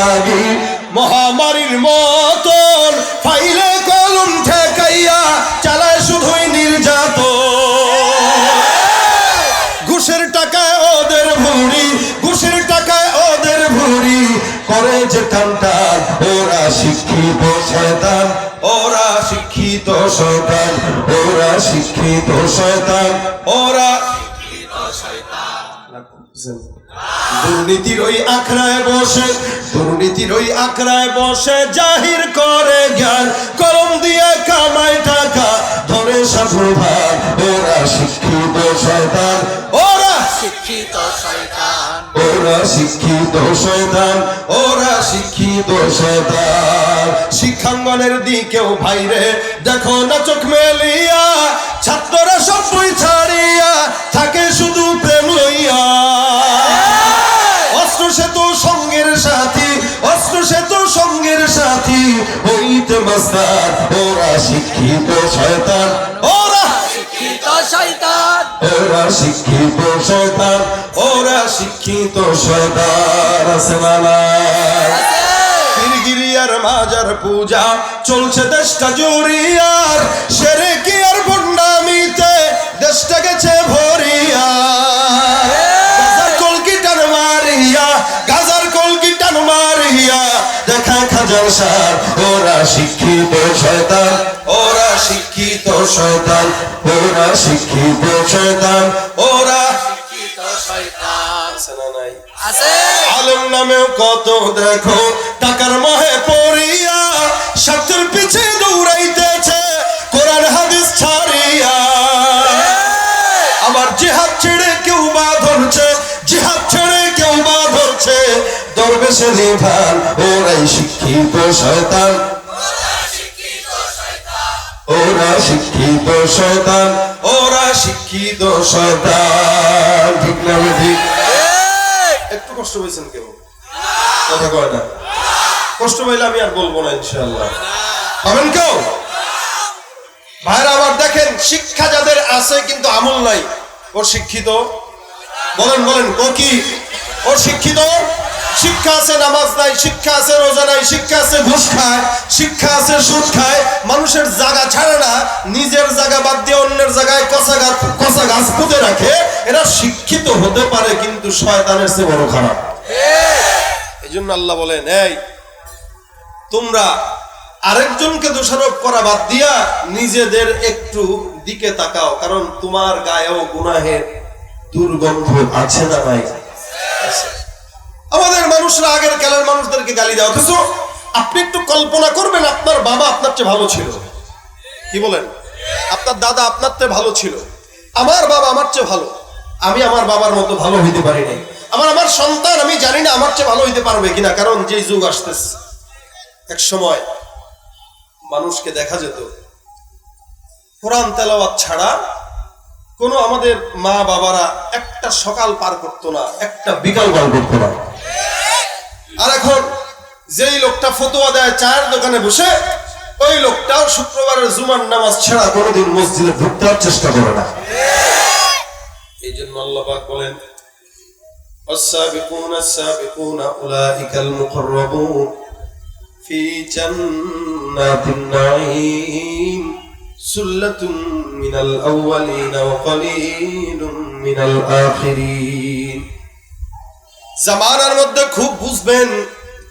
লাগি। মহামারীর মতন ফাইলে কলম ঠেকাইয়া চালায় শুধুই নির্যাতন। ঘুষের টাকায় ওদের ভুড়ি, ঘুষের টাকায় ওদের ভুড়ি। করে যে টানটান ওরা শিক্ষিত শয়তান, ওরা শিক্ষিত শয়তান, ওরা শিক্ষিত শয়তান, ওরা দুর্নীতির ওই আখড়ায় বসে, দুর্নীতির ওই আখড়ায় বসে জাহির করে জ্ঞান, কলম দিয়ে টাকা, ধরে ওরা শিক্ষিত শয়তান। ওরা শিক্ষিত শয়তান। ওরা শিক্ষিত শয়তান। ওরা শিক্ষিত শয়তান। শিক্ষাঙ্গনের দিকেও ভাইরে, দেখো না চোখ মেলিয়া, ছাত্ররা সব বই ছাড়িয়া, থাকে শুধু মাস্টার ওরা শিক্ষিত শয়তান। ওরা শিক্ষিত শয়তান। ওরা শিক্ষিত শয়তান। ওরা শিক্ষিত শয়তান। আছে না পীরগিরিয়ার মাজার পূজা চলছে দেশটা জুড়িয়ার সেরে কি দেখা খাজার সার ওরা শিক্ষিত শয়তান। ওরা শিক্ষিত শয়তান ওরা শিক্ষিত শয়তান। ওরা শিক্ষিত শয়তান। আছে নাই? আছে। আলম নামেও কত দেখো টাকার মহে দরবেশে নিভান ওরাই শিক্ষিত শয়তান। ওরা শিক্ষিত শয়তান। ওরা শিক্ষিত শয়তান। ঠিক না ঠিক? একটু কষ্ট পেয়েছেন কেউ? কথা কয় না। কষ্ট পাইলে আমি আর বলব না ইনশাল্লাহ পাবেন কেউ? ভাইরা আবার দেখেন শিক্ষা যাদের আছে কিন্তু আমল নাই। ও শিক্ষিত? বলেন বলেন ও কি? ও শিক্ষিত? শিক্ষা আছে, নামাজ নাই, শিক্ষা আছে, রোজা নাই, শিক্ষা আছে, ঘুষ খায়, শিক্ষা আছে, সুদ খায়, মানুষের জায়গা ছাড়ে না, নিজের জায়গা বাদ দিয়ে অন্যের জায়গায় কষা গাছ কষা গাছ পুঁতে রাখে, এরা শিক্ষিত হতে পারে কিন্তু শয়তানের চেয়ে বড় খারাপ এই জন্য আল্লাহ বলেন, এই, তোমরা আরেকজনকে দোষারোপ করা বাদ দিয়া নিজেদের একটু দিকে তাকাও, কারণ তোমার গায়েও গুনাহের দুর্গন্ধ আছে না। আমাদের মানুষরা আগের কালের মানুষদেরকে গালি দেওয়া অথচ আপনি একটু কল্পনা করবেন, আপনার বাবা আপনার চেয়ে ভালো ছিল। কি বলেন? আপনার দাদা আপনার চেয়ে ভালো ছিল। আমার বাবা আমার চেয়ে ভালো। আমি আমার বাবার মতো ভালো হইতে পারি নাই। আমার আমার সন্তান, আমি জানি না আমার চেয়ে ভালো হইতে পারবে কিনা, কারণ যে যুগ আসতেছে, এক সময় মানুষকে দেখা যেত, কোরআন তেলাওয়াত ছাড়া কোনো আমাদের মা বাবারা একটা সকাল পার করতো না একটা বিকাল পার করতো না আর এখন যেই লোকটা ফতোয়া দেয় চায়ের দোকানে বসে ওই লোকটাও শুক্রবারের জুমার নামাজ ছাড়া কোনোদিন মসজিদে ঢুকতে আর চেষ্টা করে না এই জন্য আল্লাহ পাক বলেন السابقون السابقون أولئك المقربون في جنات النعيم সুল্লাতুম মিনাল আউয়ালিন ওয়া কলিলুম জামানার মধ্যে খুব বুঝবেন,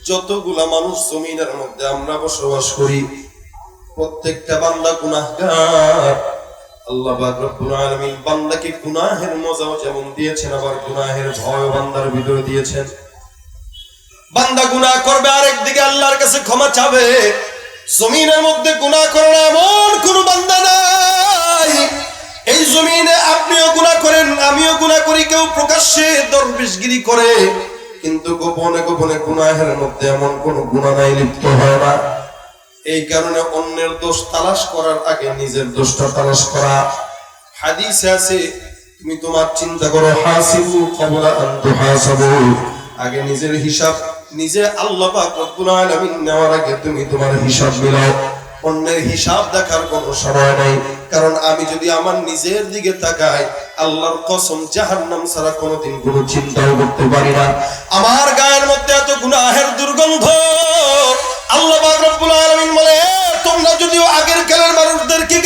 যতগুলা মানুষ জমিনের মধ্যে আমরা বসবাস করি, প্রত্যেকটা বান্দা গুনাহগার। আল্লাহ রব্বুল আলামিন বান্দাকে গুনাহের মজাও যেমন দিয়েছেন, আবার গুনাহের ভয় বান্দার ভিতরে দিয়েছেন। বান্দা গুনাহ করবে আরেক দিকে আল্লাহর কাছে ক্ষমা চাবে। জমিনের মধ্যে গুনাহ করলে আপনিও গুনাহ করেন, আমিও গুনাহ করি, কেউ প্রকাশ্যে দরবেশগিরি করে, কিন্তু গোপনে গোপনে গুনাহের মধ্যে এমন কোন গুনাহ নাই, লিপ্ত হয় না। এই কারণে অন্যের দোষ তালাশ করার আগে নিজের দোষটা তালাশ করা। হাদিসে আছে, তুমি তোমার চিন্তা করো, হাসিবু কবলা আন তুহাসাবু। আগে নিজের হিসাব, নিজে আল্লাহ পাক রব্বুল আলামিন নেওয়ার আগে তুমি তোমার হিসাব মিলাও। অন্যের হিসাব দেখার কোনো সময় নাই। কারণ আমি যদি আমার নিজের দিকে তাকাই, আল্লাহর কসম জাহান্নাম ছাড়া কোনোদিন কোনো চিন্তাও করতে পারি না। আমার গায়ের মধ্যে এত গুনাহের দুর্গন্ধ। আল্লাহ রব্বুল বলে তোমরা যদিও আগের কালের মানুষদেরকে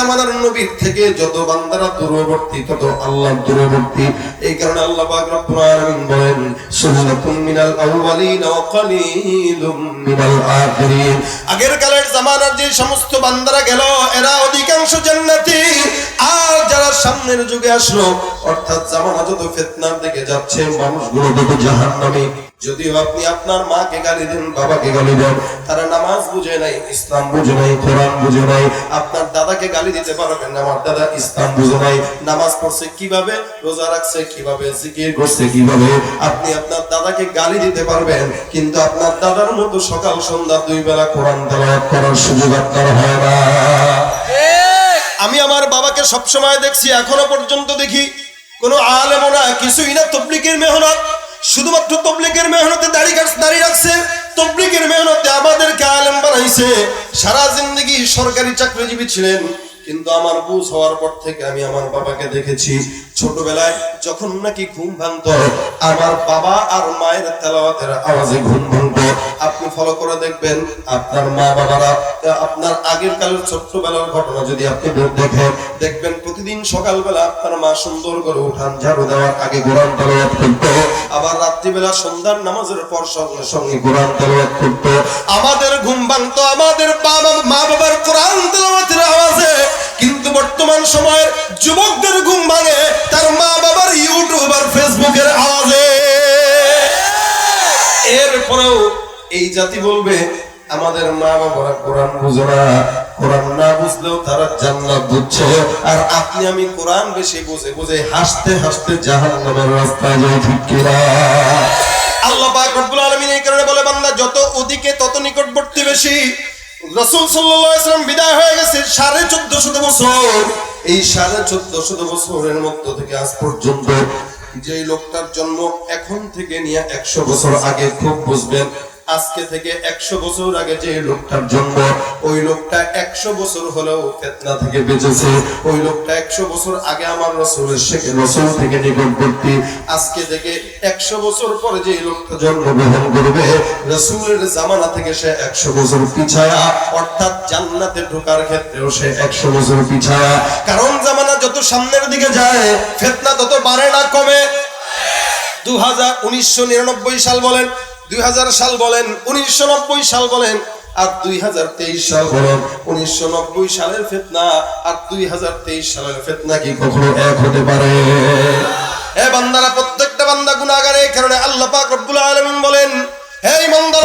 জামানার নবীর থেকে যত বান্দারা দূরবর্তী, তত আল্লাহ দূরবর্তী। এই কারণে আল্লাহ পাক রব্বুল আলামিন বলেন সুন্নাতুম মিনাল আউয়ালিন ওয়া কালিলুম মিনাল আখিরিন। আগের কালের জামানার যে সমস্ত বান্দারা গেল, এরা অধিকাংশ জান্নাতি। আর যারা সামনের যুগে আসলো, অর্থাৎ জামানা যত ফিতনার দিকে যাচ্ছে, মানুষগুলো তত জাহান্নামী। যদিও আপনি আপনার মাকে গালি দেন, বাবাকে গালি দেন, তারা নামাজ বুঝে নাই, ইসলাম বুঝে নাই, কোরআন বুঝে নাই, আপনার দাদাকে গালি দিতে পারবেন আমার দাদা ইসলাম বুঝে নাই, নামাজ পড়ছে কীভাবে, রোজা রাখছে কীভাবে, জিকির করছে কীভাবে, আপনি আপনার দাদাকে গালি দিতে পারবেন, কিন্তু আপনার দাদার মতো সকাল সন্ধ্যা দুই বেলা কোরআন তেলাওয়াত করার সুযোগ আপনার হয় না। আমি আমার বাবাকে সবসময় দেখছি, এখনও পর্যন্ত দেখি, কোনো আলেমো না, কিছুই না তবলিকের মেহনত। শুধুমাত্র তবলিকের মেহনতে দাড়ি দাঁড়িয়ে রাখছে। তবলিকের মেহনতে আমাদেরকে আলেম বানাইছে। সারা জিন্দগি সরকারি চাকরিজীবী ছিলেন, কিন্তু আমার বুঝ হওয়ার পর থেকে আমি আমার বাবাকে দেখেছি। ছোটবেলায় যখন নাকি ঘুম ভাঙত, আমার বাবা আর মায়ের তেলাওয়াতের আওয়াজে ঘুম ভাঙত। আপনি ফলো করে দেখবেন আপনার মা বাবারা আপনার আগের কালের ছোট্টবেলার ঘটনা যদি আপনি দেখেন, দেখবেন প্রতিদিন সকালবেলা আপনার মা সুন্দর করে উঠান, ঝাড়ু দেওয়ার আগে কোরআন তেলাওয়াত করত, আবার রাত্রিবেলা সন্ধ্যার নামাজের পর সঙ্গে সঙ্গে কোরআন তেলাওয়াত করত। আমাদের ঘুম ভাঙতো, আমাদের বাবা মা বাবার কোরআন তেলাওয়াতের আওয়াজে। কিন্তু বর্তমান সময়ের যুবকদের ঘুম ভাঙে তার মা বাবার ইউটিউব আর ফেসবুকের আওয়াজে। এরপরেও এই জাতি বলবে, আমাদের মা বাবারা কোরআন বুঝে না। কোরআন না বুঝলেও তারা জান্নাত বুঝছে আর আপনি আমি কোরআন বেশি বুঝে বুঝে হাসতে হাসতে জাহান্নামের রাস্তায় যাই ঠিক আল্লাহ পাক রব্বুল আলামিন এই কারণে বলে, বান্দা, যত ওদিকে তত নিকটবর্তী বেশি। রসুল সাল্লাম বিদায় হয়ে গেছে সাড়ে চোদ্দ শত বছর। এই সাড়ে চোদ্দ শত বছরের মধ্য থেকে আজ পর্যন্ত যে লোকটার জন্ম এখন থেকে নিয়ে একশো বছর আগে, খুব বুঝবেন আজকে থেকে একশো বছর আগে যে লোকটার জন্ম, ওই লোকটা একশো বছর হলেও ফেতনা থেকে বেঁচেছে। ওই লোকটা একশো বছর আগে আমার রসুলের শেখে রসুল থেকে নিকটবর্তী আজকে থেকে একশো বছর পরে যে লোকটা জন্মগ্রহণ করবে, রসুলের জামানা থেকে সে একশো বছর পিছায়া, অর্থাৎ জান্নাতে ঢোকার ক্ষেত্রেও সে একশো বছর পিছায়া। কারণ জামানা যত সামনের দিকে যায়, ফেতনা তত বাড়ে না, কমে। দু হাজার উনিশশো নিরানব্বই সাল বলেন সাল বলেন, উনিশশো নব্বই সাল বলেন, আর দুই হাজার তেইশ সাল বলেন, উনিশশো নব্বই সালের ফেতনা, আর দুই হাজার তেইশ সালের ফেতনা কি কখনো এক হতে পারে? এ বান্দারা, প্রত্যেকটা বান্দা গুণাগারে কারণে আল্লাহ পাক রব্বুল আলমিন বলেন, হে ইমানদার